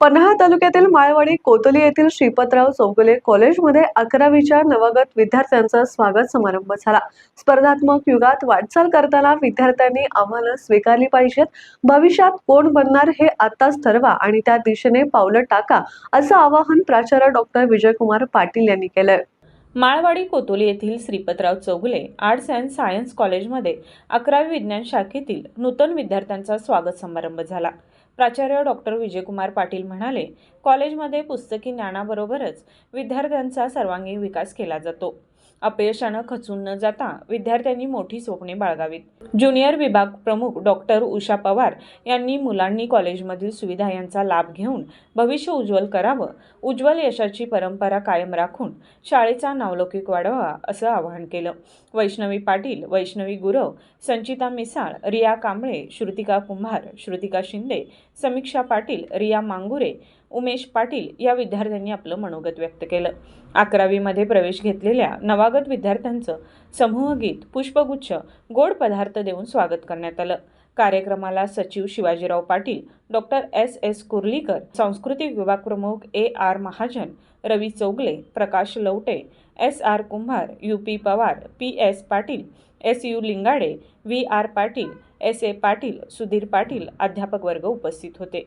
पन्हाळा तालुक्यातील माळवाडी कोतली येथील श्रीपतराव चौगुले कॉलेजमध्ये अकरावीच्या नवगत विद्यार्थ्यांचा स्वागत समारंभ झाला. स्पर्धात्मक युगात वाटचाल करताना विद्यार्थ्यांनी आव्हानं स्वीकारली पाहिजेत. भविष्यात कोण बनणार हे आताच ठरवा आणि त्या दिशेने पावलं टाका असं आवाहन प्राचार्य डॉक्टर विजयकुमार पाटील यांनी केलंय. माळवाडी कोतोली येथील Shripatrao Chougule arts and science कॉलेजमध्ये अकरावी विज्ञान शाखेतील नूतन विद्यार्थ्यांचा स्वागत समारंभ झाला. प्राचार्य डॉक्टर विजयकुमार पाटील म्हणाले कॉलेजमध्ये पुस्तकी ज्ञानाबरोबरच विद्यार्थ्यांचा सर्वांगीण विकास केला जातो. अपयशानं खचून न जाता विद्यार्थ्यांनी मोठी स्वप्ने बाळगावीत. ज्युनियर विभाग प्रमुख डॉक्टर उषा पवार यांनी मुलांनी कॉलेजमधील सुविधा यांचा लाभ घेऊन भविष्य उज्ज्वल करावं उज्ज्वल यशाची परंपरा कायम राखून शाळेचा नावलौकिक वाढवा असं आवाहन केलं. वैष्णवी पाटील वैष्णवी गुरव संचिता मिसाळ रिया कांबळे श्रुतिका कुंभार श्रुतिका शिंदे समीक्षा पाटील रिया मांगुरे उमेश पाटील या विद्यार्थ्यांनी आपलं मनोगत व्यक्त केलं. अकरावीमध्ये प्रवेश घेतलेल्या नवागत विद्यार्थ्यांचं समूहगीत पुष्पगुच्छ गोड पदार्थ देऊन स्वागत करण्यात आलं. कार्यक्रमाला सचिव Shivajirao Patil doctor S S Kurlikar सांस्कृतिक विभाग प्रमुख A R Mahajan Ravi Chougale Prakash Lavate S R Kumbhar U P Pawar P S Patil S U Lingade V R Patil S A Patil Sudhir Patil अध्यापक वर्ग उपस्थित होते.